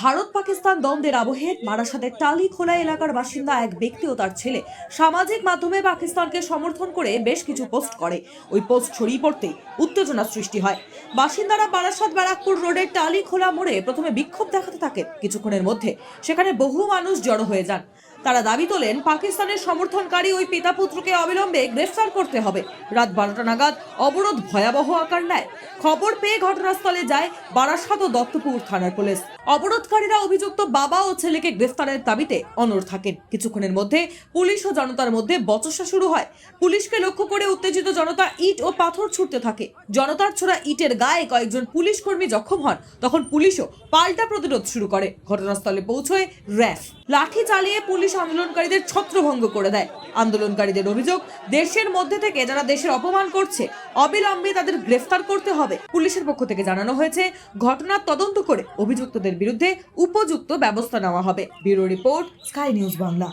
ভারত পাকিস্তান দ্বন্দ্বের আবহে মারাসাদের টালি খোলা এলাকার বাসিন্দা এক ব্যক্তি ও তার ছেলে। সামাজিক মাধ্যমে পাকিস্তানকে সমর্থন করে বেশ কিছু পোস্ট করে। ওই পোস্ট ছড়িয়ে পড়তে উত্তেজনা সৃষ্টি হয়। বাসিন্দারা বারাসাত ব্যারাকপুর রোডের টালি খোলা মোড়ে প্রথমে বিক্ষোভ দেখাতে থাকে কিছুক্ষণের মধ্যে। সেখানে বহু মানুষ জড়ো হয়ে যান। তারা দাবি তোলেন পাকিস্তানের সমর্থনকারী ওই পিতা পুত্রকে অবিলম্বে গ্রেফতার করতে হবে। রাত বারোটা নাগাদ অবরোধ ভয়াবহ আকার নেয়। খবর পেয়ে ঘটনাস্থলে যায় বারাসাত ও দত্তপুর থানার পুলিশ। অবরোধকারীরা অভিযুক্ত বাবা ও ছেলেকে গ্রেফতারের দাবিতে অনড় থাকেন। কিছুক্ষণের মধ্যে পুলিশ ও জনতার মধ্যে বচসা শুরু হয়। পুলিশকে লক্ষ্য করে উত্তেজিত জনতা ইট ও পাথর ছুটতে থাকে। জনতার ছোড়া ইটের গায়ে কয়েকজন পুলিশ কর্মী জখম হন। তখন পুলিশও পাল্টা প্রতিরোধ শুরু করে। ঘটনাস্থলে পৌঁছয় র্যাফ। লাঠি চালিয়ে পুলিশ আন্দোলনকারীদের ছত্রভঙ্গ করে দেয়। আন্দোলনকারীদের অভিযোগ, দেশের মধ্যে থেকে যারা দেশের অপমান করছে, অবিলম্বে তাদের গ্রেফতার করতে হবে। পুলিশের পক্ষ থেকে জানানো হয়েছে ঘটনার তদন্ত করে অভিযুক্তদের বিরুদ্ধে উপযুক্ত ব্যবস্থা নেওয়া হবে। Bureau report, sky news Bangla.